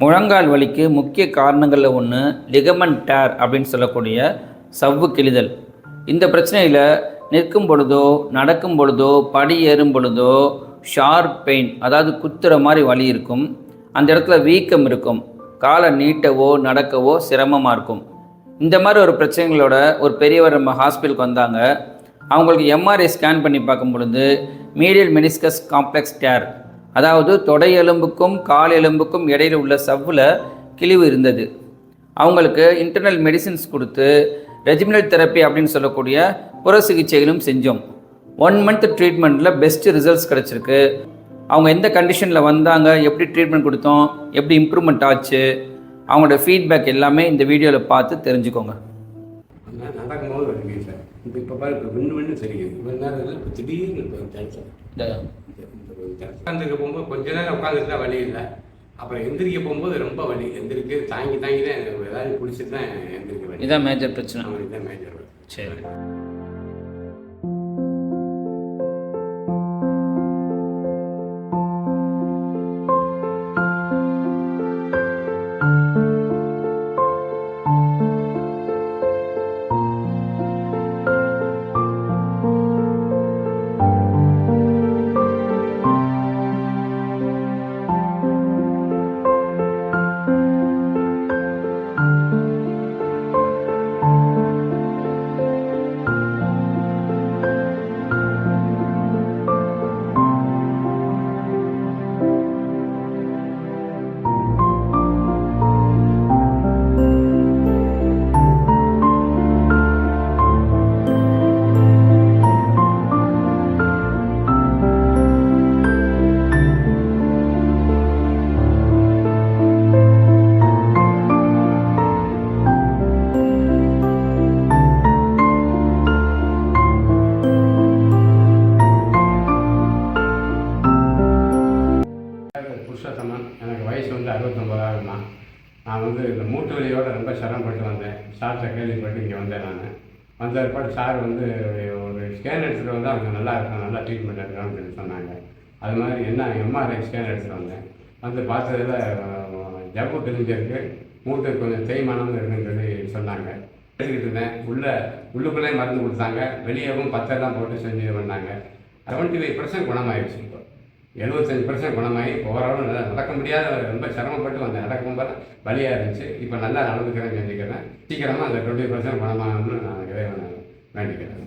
முழங்கால் வலிக்கு முக்கிய காரணங்களில் ஒன்று லிகமன் டேர் அப்படின்னு சொல்லக்கூடிய சவ்வு கிழிதல். இந்த பிரச்சனையில் நிற்கும் பொழுதோ நடக்கும் பொழுதோ படி ஏறும் பொழுதோ ஷார்ப் பெயின் அதாவது குத்துற மாதிரி வலி இருக்கும். அந்த இடத்துல வீக்கம் இருக்கும். காலை நீட்டவோ நடக்கவோ சிரமமாக இருக்கும். இந்த மாதிரி ஒரு பிரச்சனைகளோட ஒரு பெரியவர் நம்ம ஹாஸ்பிட்டலுக்கு வந்தாங்க. அவங்களுக்கு எம்ஆர்ஐ ஸ்கேன் பண்ணி பார்க்கும் பொழுது மீடியல் மெனிஸ்கஸ் காம்ப்ளெக்ஸ் டேர் அதாவது தொடை எலும்புக்கும் கால் எலும்புக்கும் இடையில உள்ள சவ்வில் கிழிவு இருந்தது. அவங்களுக்கு இன்டர்னல் மெடிசின்ஸ் கொடுத்து ரெஜிமினல் தெரப்பி அப்படின்னு சொல்லக்கூடிய புற சிகிச்சைகளும் செஞ்சோம். ஒன் மந்த் ட்ரீட்மெண்ட்டில் பெஸ்ட் ரிசல்ட்ஸ் கிடச்சிருக்கு. அவங்க எந்த கண்டிஷனில் வந்தாங்க எப்படி ட்ரீட்மெண்ட் கொடுத்தோம் எப்படி இம்ப்ரூவ்மெண்ட் ஆச்சு அவங்களோட ஃபீட்பேக் எல்லாமே இந்த வீடியோவில் பார்த்து தெரிஞ்சுக்கோங்க. நடக்கும்போது சார் இப்போ இப்போ பாரு இப்போ விண்ணு விண்ணு இப்போ திடீர்னு இப்போ டென்ஷன் உட்காந்துருக்க போகும்போது கொஞ்ச நேரம் உட்காந்துருந்தா வலி இல்லை. அப்புறம் எந்திரிக்க போகும்போது ரொம்ப வலி. எந்திரிக்கு தாங்கி தாங்கி தான் எனக்கு ஏதாவது குடிச்சிட்டு தான் எந்திரிக்க வலி இதான் மேஜர் பிரச்சனை. அவங்களுக்கு தான் மேஜர் சரி. புருஷோத்தமன் எனக்கு வயசு வந்து அறுபத்தொம்பதாயிரம்மா நான் வந்து இந்த மூட்டு வழியோடு ரொம்ப சிரமப்பட்டு வந்தேன். சார்கிட்ட கேள்விப்பட்டு இங்கே வந்தேன் நான். வந்த பிற்பாடு சார் வந்து ஒரு ஸ்கேன் எடுத்துகிட்டு வந்து அவங்க நல்லா இருக்கும் நல்லா ட்ரீட்மெண்ட் எடுக்கலாம்னு சொல்லி சொன்னாங்க. அது மாதிரி என்ன எம்ஆர்ஐ ஸ்கேன் எடுத்துகிட்டு வந்தேன். வந்து பார்த்ததுல ஜப்பு தெரிஞ்சிருக்கு மூட்டு கொஞ்சம் தேய்மானம் இருக்குன்னு சொல்லி சொன்னாங்க. எடுத்துக்கிட்டு இருந்தேன். உள்ளே உள்ளுக்குள்ளே மருந்து கொடுத்தாங்க. வெளியேவும் பத்தெல்லாம் போட்டு செஞ்சு பண்ணாங்க செவன்ட்டி ஃபைவ் பர்சன்ட் குணமாயிடுச்சு இப்போ. எழுபத்தஞ்சு பர்சன்ட் குணமாகி ஓரளவு நல்லா நடக்க முடியாத ரொம்ப சிரமப்பட்டு வந்தேன் நடக்கும்போது பலியாக இருந்துச்சு. இப்போ நல்லா நடந்துக்கிறேன் செஞ்சுக்கிறேன் சீக்கிரமாக அந்த டுவெண்ட்டி பர்சன்ட் குணமாகணும்னு நான் இறைவனை வேண்டிக்கிறேன்